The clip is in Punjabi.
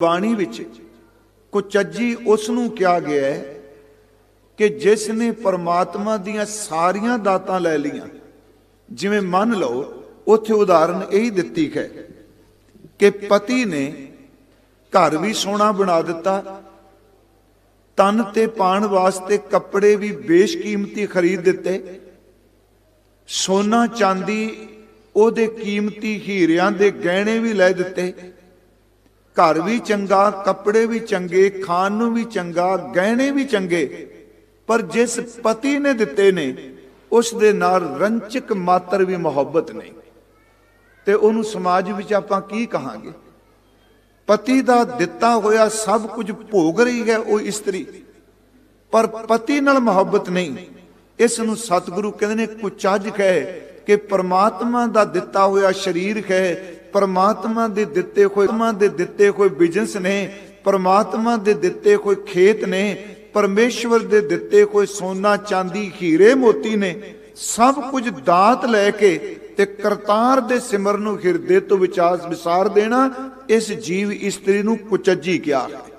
ਬਾਣੀ ਵਿੱਚ ਕੁਚੱਜੀ ਉਸ ਨੂੰ ਕਿਹਾ ਗਿਆ ਹੈ ਕਿ ਜਿਸ ਨੇ ਪਰਮਾਤਮਾ ਦੀਆਂ ਸਾਰੀਆਂ ਦਾਤਾਂ ਲੈ ਲੀਆਂ ਜਿਵੇਂ ਮੰਨ ਲਓ, ਉੱਥੇ ਉਦਾਹਰਨ ਇਹੀ ਦਿੱਤੀ ਹੈ ਕਿ ਪਤੀ ਨੇ ਘਰ ਵੀ ਸੋਹਣਾ ਬਣਾ ਦਿੱਤਾ, ਤਨ ਤੇ ਪਾਣ ਵਾਸਤੇ ਕੱਪੜੇ ਵੀ ਬੇਸ਼ਕੀਮਤੀ ਖਰੀਦ ਦਿੱਤੇ, ਸੋਨਾ ਚਾਂਦੀ ਉਹਦੇ ਕੀਮਤੀ ਹੀਰਿਆਂ ਦੇ ਗਹਿਣੇ ਵੀ ਲੈ ਦਿੱਤੇ ਘਰ ਵੀ ਚੰਗਾ, ਕੱਪੜੇ ਵੀ ਚੰਗੇ, ਖਾਣ ਨੂੰ ਵੀ ਚੰਗਾ, ਗਹਿਣੇ ਵੀ ਚੰਗੇ। ਪਰ ਜਿਸ ਪਤੀ ਨੇ ਦਿੱਤੇ ਨੇ, ਉਸ ਦੇ ਨਾਲ ਰੰਚਕ ਮਾਤਰ ਵੀ ਮੁਹੱਬਤ ਨਹੀਂ। ਤੇ ਉਹਨੂੰ ਸਮਾਜ ਵਿੱਚ ਆਪਾਂ ਕੀ ਕਹਾਂਗੇ? ਪਤੀ ਦਾ ਦਿੱਤਾ ਹੋਇਆ ਸਭ ਕੁਝ ਭੋਗ ਰਹੀ ਹੈ ਉਹ ਇਸਤਰੀ। ਪਰ ਪਤੀ ਨਾਲ ਮੁਹੱਬਤ ਨਹੀਂ। ਇਸ ਨੂੰ ਸਤਿਗੁਰੂ ਕਹਿੰਦੇ ਨੇ, ਕੁਚੱਜ ਕਹੇ ਕਿ ਪ੍ਰਮਾਤਮਾ ਦਾ ਦਿੱਤਾ ਹੋਇਆ ਸਰੀਰ ਹੈ ਪਰਮਾਤਮਾ ਦੇ ਦਿੱਤੇ ਹੋਏ ਪ੍ਰਮਾਤਮਾ ਦੇ ਦਿੱਤੇ ਹੋਏ ਬਿਜ਼ਨਸ ਨੇ, ਪ੍ਰਮਾਤਮਾ ਦੇ ਦਿੱਤੇ ਹੋਏ ਖੇਤ ਨੇ, ਪਰਮੇਸ਼ਵਰ ਦੇ ਦਿੱਤੇ ਹੋਏ ਸੋਨਾ, ਚਾਂਦੀ, ਹੀਰੇ, ਮੋਤੀ ਨੇ, ਸਭ ਕੁਝ ਦਾਤ ਲੈ ਕੇ ਤੇ ਕਰਤਾਰ ਦੇ ਸਿਮਰ ਨੂੰ ਹਿਰਦੇ ਤੋਂ ਵਿਚਾਰ ਵਿਸਾਰ ਦੇਣਾ, ਇਸ ਜੀਵ ਇਸਤਰੀ ਨੂੰ ਕੁਚੱਜੀ ਕਿਹਾ ਹੈ